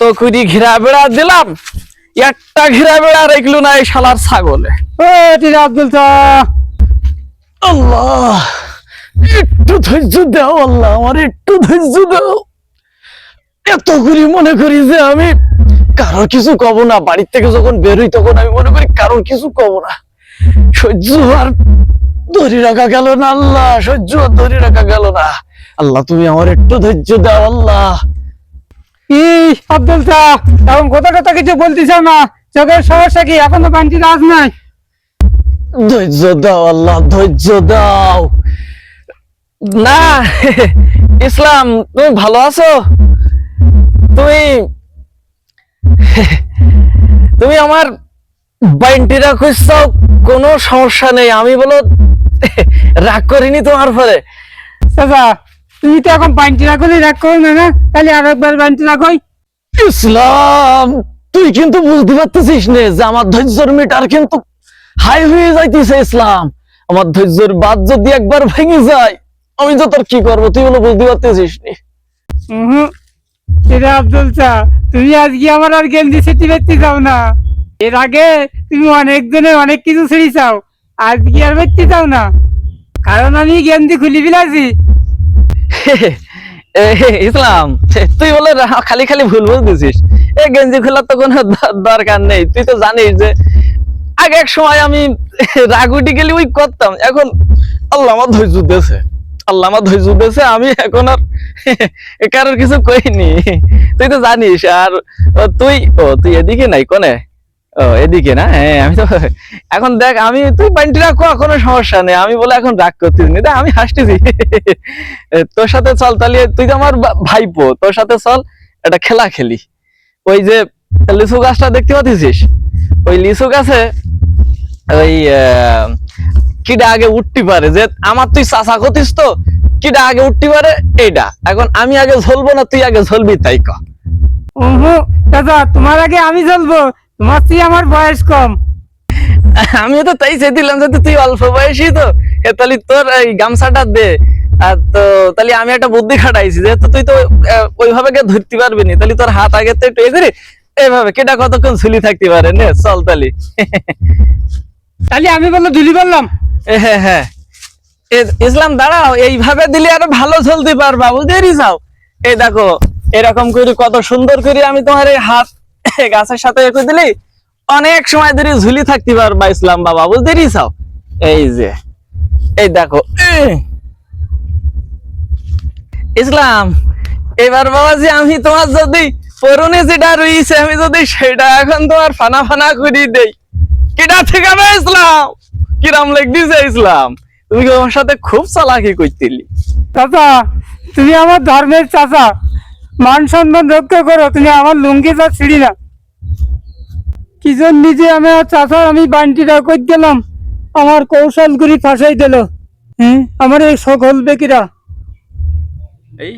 এত করে ঘিরা বেড়া দিলাম। একটা ঘিরা বেড়া রেখলো না এই শালার ছাগলে। আব্দুল আল্লাহ একটু ধৈর্য দাও আল্লাহ আমার একটু ধৈর্য দাও। এত করি মনে করি যে আমি কারোর কিছু কব না বাড়ির থেকে যখন বেরোই তখন আমি মনে করি কারোর কিছু কব না। সহ্য আর ধরে রাখা গেল না আল্লাহ সহ্য আর ধরে রাখা গেল না। আল্লাহ তুমি আমার একটু ধৈর্য দাও আল্লাহ। ই আব্দুল চা এখন কথা কথা কিছু বলতেছ না। চোখের সমস্যা কি? এখনও বান্টি রাজ নাই। ধৈর্য দাও আল্লাহ ধৈর্য দাও। না ইসলাম তুমি ভালো আছো? তুমি তুমি আমার বাইনটিরা খুঁজছো কোনো সমস্যা নেই। আমি বলো রাগ করিনি তোমার পরে চাচা তুমি তো এখন বান্টি রাখ করো না না? তাহলে আর একবার বান্টি রাখই ইসলাম তুই কিন্তু বুঝতে পারতেছিস নে যে আমার ধৈর্যর মিটার কিন্তু হাই হয়ে যাইতেছে ইসলাম। আমার ধৈর্যর বাদ যদি একবার ভেঙে যায় আমি তো তোর কি করব? তুই বলে বুঝতে পারতেছিস নি। হুম আব্দুল চা তুমি আজকে আমার আর গেঞ্জি সেটি বেচতে যাও না। এর আগে তুমি অনেক জনের অনেক কিছু ছেড়ে চাও আজকে আর বেচতে যাও না। কারণ আমি গেঞ্জি খুলি ফেলাছি। ইসলাম, তুই বলে খালি খালি ভুল বলতেছিস। এ, গেঞ্জি খোলার তো কোনো দরকার নেই। তুই তো জানিস যে আগে এক সময় আমি রাগুটি গেলে ওই করতাম। এখন আল্লাহ আমার ধৈর্য দিয়েছে আল্লাহ আমার ধৈর্য দিয়েছে আমি এখন আর কারোর কিছু কইনি। তুই তো জানিস, আর তুই, ও, তুই এদিকে নাই, কোনে? ও, এদিকে না? হ্যাঁ আমি তো এখন দেখ, আমি তুই বান্টি রাখো কোনো সমস্যা নেই। আমি বলে এখন রাগ করতিস নি। আমি হাসতেছি। তোর সাথে চল, তাহলে তুই তো আমার ভাইপো। তোর সাথে চল, একটা খেলা খেলি। ওই যে লিচু গাছটা দেখতে পাচ্ছিস? ওই লিচু গাছে ওই কিডা আগে উঠতে পারে। যে, আমার তুই চাষা করতিস তো, কিডা আগে উঠতে পারে এইটা এখন আমি আগে ঝলবো না, তুই আগে ঝলবি, তাই ক। তোমার আগে আমি চলবো তোমার চেয়ে আমার বয়স কম। আমিও তো তাই চেয়েছিলাম যে তুই অল্প বয়সী তো। তাহলে তোর এই গামছাটা দে। আর তো তাহলে আমি একটা বুদ্ধি খাটাইছি যেহেতু তুই তো ওইভাবে কে ধরতে পারবি না। তাহলে তোর হাত আগে তো একটু এ করে এইভাবে কেটা কতক্ষণ ঝুলি থাকতে পারে নে চল তাহলে। তাহলে আমি বলল ঝুলি বললাম? এ, হ্যাঁ হ্যাঁ ইসলাম দাঁড়াও এইভাবে দিলে আরও ভালো চলতে পারবা বুঝতে যাও এই দেখো এরকম করে কত সুন্দর করে আমি তোমার এই হাত গাছের সাথে রেখে দিলি অনেক সময় ধরে ঝুলি থাকতে পারবা ইসলাম বাবা, বুঝতে চাও এই যে, এই দেখো ইসলাম, এবার বাবাজি আমি তোমার যদি পরনে যেটা রয়েছে, আমি যদি সেটা এখন তোমার ফানা ফানা করে দেই। কেটা ঠিকাবে ইসলাম? কিরাম লেগ দিছে ইসলাম? তুমি আমার সাথে খুব চালাকি করতিলি? চাচা, তুমি আমার ধর্মের চাচা। মান সম্মান রক্ষা করো, তুমি আমার লুঙ্গি যা ছিড়ি না। কি জন্য নিজে আমি চাচা আমি বান্টিটা কই গেলাম? আমার কৌশল ফাঁসাই দিল। হ্যাঁ আমার এই সকল বেকিরা। এই